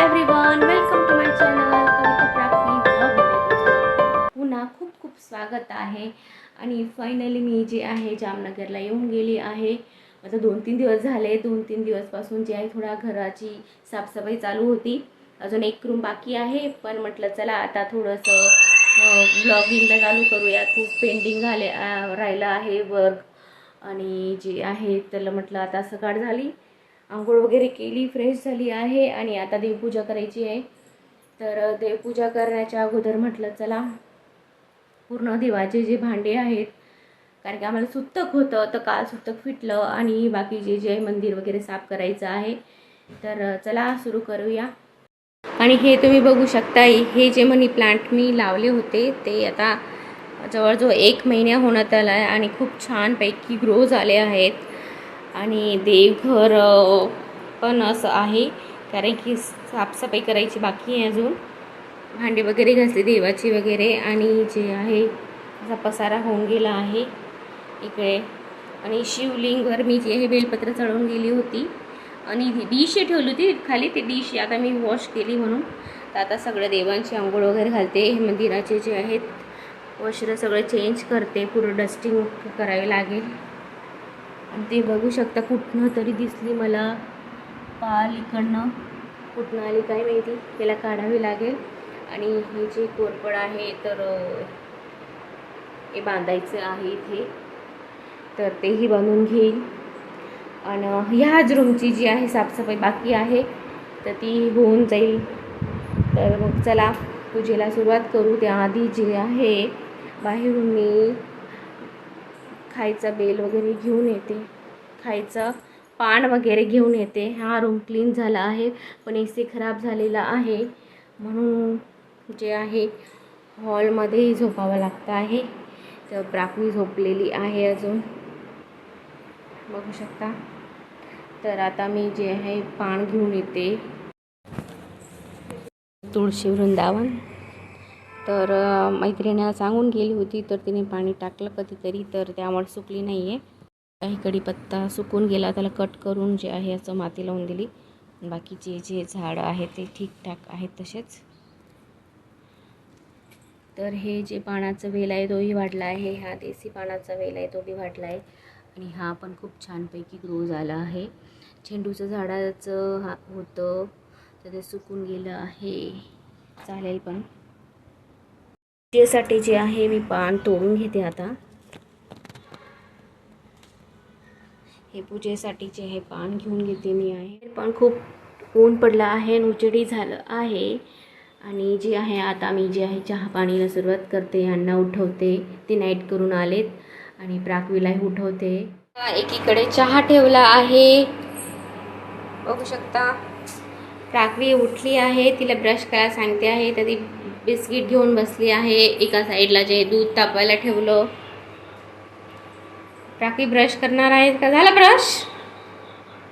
Everyone welcome to my channel Kavita Prapti पुन्हा खूप खूप स्वागत आहे. आणि फायनली मी जे आहे जामनगरला येऊन गेली आहे. आता दोन तीन दिवस झाले दोन तीन दिवसपासून जे आहे थोडा घराची साफसफाई चालू होती. अजून एक रूम बाकी आहे पण म्हटलं चला आता थोडंसं ब्लॉगिंगला चालू करूया. खूप पेंडिंग झाले राहिलं आहे वर्क आणि जे आहे त्याला म्हटलं आता सकाळ झाली. आंघोळ वगैरे केली फ्रेश झाली आहे आणि आता देवपूजा करायची आहे. तर देवपूजा करण्याच्या अगोदर म्हटलं चला पूर्ण देवाचे जे भांडे आहेत कारण की आम्हाला सुतक होतं तर काल सुत्तक फिटलं आणि बाकी जे जे मंदिर वगैरे साफ करायचं आहे तर चला सुरू करूया. आणि हे तुम्ही बघू शकता हे जे मनी प्लांट मी लावले होते ते आता जवळजवळ एक महिन्या होण्यात आला आहे आणि खूप छानपैकी ग्रो झाले आहेत. आणि देवघर पण असं आहे. कारण की साफसफाई करायची बाकी आहे अजून. भांडे वगैरे घासले देवाची वगैरे. आणि जे आहे असा पसारा होऊन गेला आहे इकडे. आणि शिवलिंगवर मी जे हे बेलपत्र चढवून गेली होती. आणि डिश ठेवली होती. खाली ती डिश आता मी वॉश केली म्हणून. तर आता सगळं देवांची आंघोळ वगैरे घालते. हे मंदिराचे जे आहेत वस्त्र सगळं चेंज करते. पुढं डस्टिंग करावे लागेल. ते बघू शकता कुठनं तरी दिसली मला. पाल इकडनं कुठनं आली काय माहिती. त्याला काढावी लागेल. आणि हे जे कोरपड आहे तर हे बांधायचं आहे इथे. तर तेही बांधून घेईल. आणि ह्याच रूमची जी आहे साफसफाई बाकी आहे तर ती होऊन जाईल. तर मग चला पूजेला सुरुवात करू. त्याआधी जे आहे बाहेरून मी खायचा बेल वगैरे घेऊन येते. खायचं पान वगैरे घेऊन येते. हा रूम क्लीन झाला आहे. पण ए सी खराब झालेला आहे. म्हणून जे आहे हॉलमध्येही झोपावं लागतं आहे. तर प्राकवी झोपलेली आहे अजून. बघू शकता. तर आता मी जे आहे पान घेऊन येते. तुळशी वृंदावन. तर मैत्रिणीला सांगून गेली होती तर तिने पाणी टाकलं कधीतरी तर त्यामुळे सुकली नाही आहे काही कढीपत्ता सुकून गेला त्याला कट करून जे आहे असं माती लावून दिली. बाकीचे जे झाडं आहे ते ठीकठाक आहेत तसेच. तर हे जे पानाचं वेल आहे तोही वाढला आहे. हा देसी पानाचा वेल आहे तो बी वाढला आहे. आणि हा पण खूप छानपैकी ग्रो झाला आहे. झेंडूचं झाडाचं हा होतं तर ते सुकून गेलं आहे. चालेल पण. पूजेसाठी जे आहे मी पान तोडून घेते आता. हे पूजेसाठी जे आहे पान घेऊन घेते मी आहे. पण खूप ऊन पडलं आहे आणि उजेडी झालं आहे. आणि जे आहे आता मी जे आहे चहा पाणीला सुरुवात करते यांना उठवते ते नाईट करून आलेत. आणि प्राकवीलाही उठवते. एकीकडे चहा ठेवला आहे. बघू शकता. प्राकवी उठली आहे तिला ब्रश करायला सांगते आहे. तर ती बिस्किट घेऊन बसली आहे. एका साईडला जे दूध तापायला ठेवलं. प्राकवी ब्रश करणार आहे का? झाला ब्रश?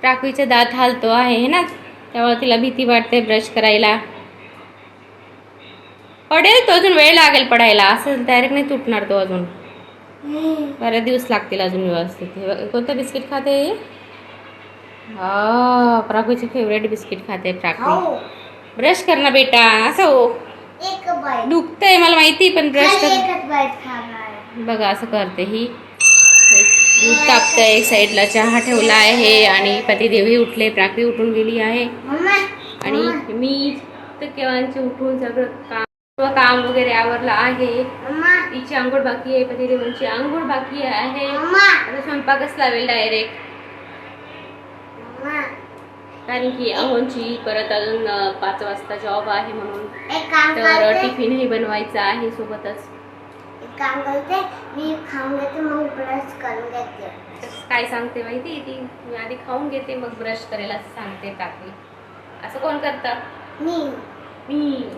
प्राकवीचा दात हालतो आहे हे ना? त्यामुळे तिला भीती वाटते ब्रश करायला. पडेल तो अजून वेळ लागेल पडायला. असं डायरेक्ट नाही तुटणार तो अजून. बरेच दिवस लागतील अजून व्यवस्थित. कोणतं बिस्किट खाते हा? प्राकवीचे फेवरेट बिस्किट खाते प्राकवी ब्रश कर ना बेटा. असं हो. दुखतंय मला माहिती पण ब्रश खाणार. बघा असं करते ही. एक दूध तापतंय एक साईडला चहा ठेवला आहे आणि पतिदेवही उठले प्राकवी उठून गेली आहे. आणि मी तर केव्हांचे उठून सगळं काम सर्व काम वगैरे आवरलं आहे. तिची आंघोळ बाकी आहे पतिदेवांची आंघोळ बाकी आहे. आता स्वयंपाकच लावेल डायरेक्ट. कारण की अहोंची परत अजून पाच वाजता जॉब आहे म्हणून. तर टिफिनही बनवायचा आहे सोबतच. एक काम करते मी खाऊन घेते मग ब्रश करून घेते. तर काय सांगते माहिती ती? मी आधी खाऊन घेते मग ब्रश करायला असं सांगते काकी. असं कोण करतं? मी. मी.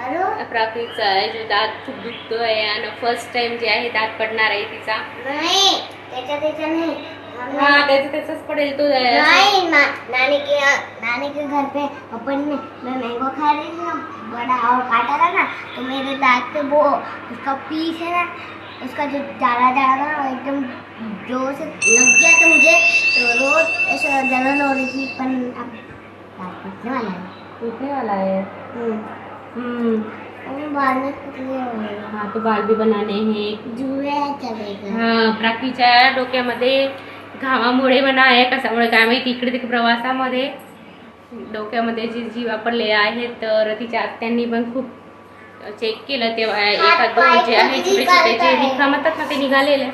आहे जो दात खूप दुखतोय आणि फर्स्ट टाइम जे आहे दात पडणार आहे तिचा. नहीं त्याच्या त्याच्या नहीं हा त्याचाच पडेल तो नहीं नानी के नानी के घर पे अपन ने मैं मैंगो खा रही थी ना बड़ा और काटा था ना तो मेरे दांत पे वो उसका पीस है ना उसका जो था ना एकदम ज़ोर से लग गया था मुझे तो रोज ऐसा जलन हो रही थी पर अब रात्रीचं मला टूटने वाला है। हम्म। और बाल हाँ तो बाल भी बनाने हैं। जुळे चलेगा हा? प्राकीच्या डोक्यामध्ये घामामुळे म्हणा आहे कशामुळे काय माहिती इकडे तिकडे प्रवासामध्ये डोक्यामध्ये जी जी वापरले आहेत तर तिच्या आत्यांनी पण खूप चेक केलं तेव्हा. एका दोन जे आहे छोटे छोटे जे म्हणतात ना ते निघालेले.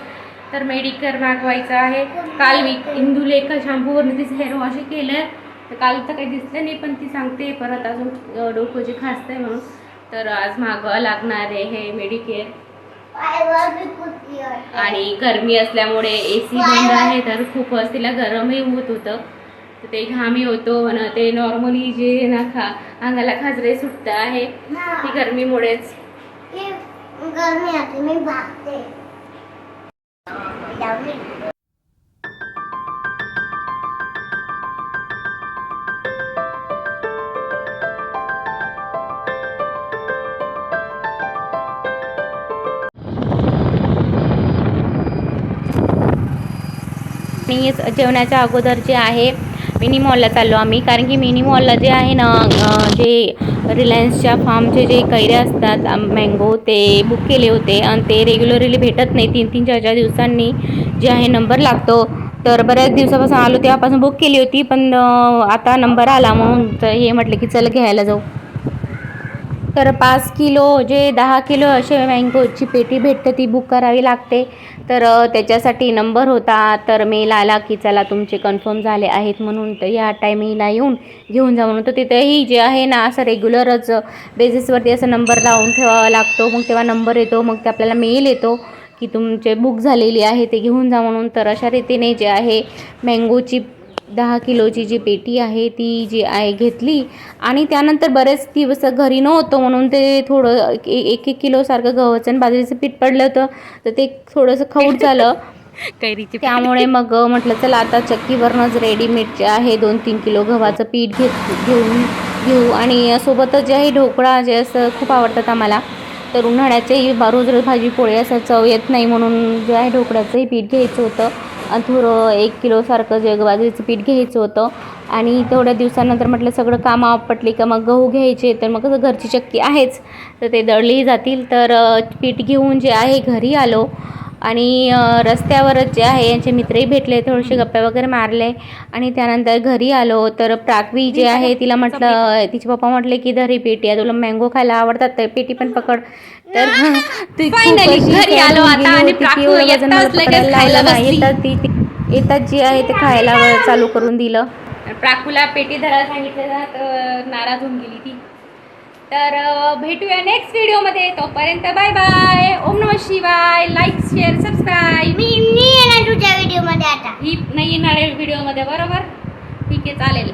तर मेडिकेअर मागवायचं आहे. काल मी इंदुलेखा शॅम्पूवरनं तिचं हेअर वॉश केलं. तर काल तर काही दिसलं नाही पण ती सांगते परत अजून डोकं जे खासतंय म्हणून. तर आज मागवावं लागणार आहे हे मेडिकेअर. आणि गरमी असल्यामुळे ए सी बंद आहे तर खूपच तिला गरमही होत होतं. तर ते घामी होतो आणि ते नॉर्मली जे ना खा अंगाला खाजरे सुटतं आहे ती गरमीमुळेच. गरमी आते मी आणि जेवणाच्या अगोदर जे आहे मिनी मॉलला चाललो आम्ही. कारण की मिनी मॉलला जे आहे ना जे रिलायन्सच्या फार्मचे जे कैऱ्या असतात मँगो ते बुक केले होते. आणि ते रेग्युलरली भेटत नाही. तीन तीन चार चार दिवसांनी जे आहे नंबर लागतो. तर बऱ्याच दिवसापासून आलो तेव्हापासून बुक केली होती. पण आता नंबर आला. म्हणून तर हे म्हटलं की चल घ्यायला जाऊ. तर पाच किलो जे दहा किलो असे मँगोची पेटी भेटते ती बुक करावी लागते. तर त्याच्यासाठी नंबर होता. तर मेल आला की चला तुमचे कन्फर्म झाले आहेत म्हणून तर या टायमिंगला येऊन घेऊन जा म्हणून. तर तिथेही जे आहे ना असं रेग्युलरच बेसिसवरती असं नंबर लावून ठेवावा लागतो. मग तेव्हा नंबर येतो मग ते आपल्याला मेल येतो की तुमचे बुक झालेली आहे ते घेऊन जा म्हणून. तर अशा रीतीने जे आहे मँगोची दहा किलोची जी पेटी आहे ती जी आहे घेतली आणि त्यानंतर बरेच दिवस घरी नव्हतं म्हणून ते थोडं एक एक किलोसारखं गव्हाचं आणि बाजरीचं पीठ पडलं होतं. तर ते थोडंसं खौट झालं. कैरीची त्यामुळे मग म्हटलं चला आता चक्कीवरनंच रेडीमेड जे आहे दोन तीन किलो गव्हाचं पीठ घेत घेऊन घेऊ. आणि सोबतच जे आहे ढोकळा जे असं खूप आवडतात आम्हाला तर उन्हाळ्याचेही रोज रोज भाजी पोळी असं चव येत नाही म्हणून जे आहे ढोकळ्याचंही पीठ घ्यायचं होतं. थोडं एक किलोसारखं जे बाजरीचं पीठ घ्यायचं होतं. आणि तेवढ्या दिवसानंतर म्हटलं सगळं कामं आपटली का मग गहू घ्यायचे तर मग कसं घरची चक्की आहेच. तर ते दळली जातील तर पीठ घेऊन जे आहे घरी आलो. आणि रस्त्यावरच जे आहे यांचे मित्रही भेटले थोडेसे गप्पा वगैरे मारले आणि त्यानंतर घरी आलो. तर प्राक्वी जे आहे तिला म्हटलं तिचे पप्पा म्हटले की धरी पेटी आहे तुला मँगो खायला आवडतात तर पेटी पण पकड. तर ती घरी आलो आता आणि. येतात ती येतात जी आहे ते खायला चालू करून दिलं. प्राकूला पेटी धरायला सांगितलं तर नाराज होऊन गेली ती. तर भेटूया नेक्स्ट व्हिडिओमध्ये तोपर्यंत बाय बाय ओम नम शिवाय. लाईक शेअर सबस्क्राईब मी मी येणार तुझ्या व्हिडिओमध्ये आता. ही नाही येणार व्हिडिओमध्ये बरोबर? ठीक आहे चालेल.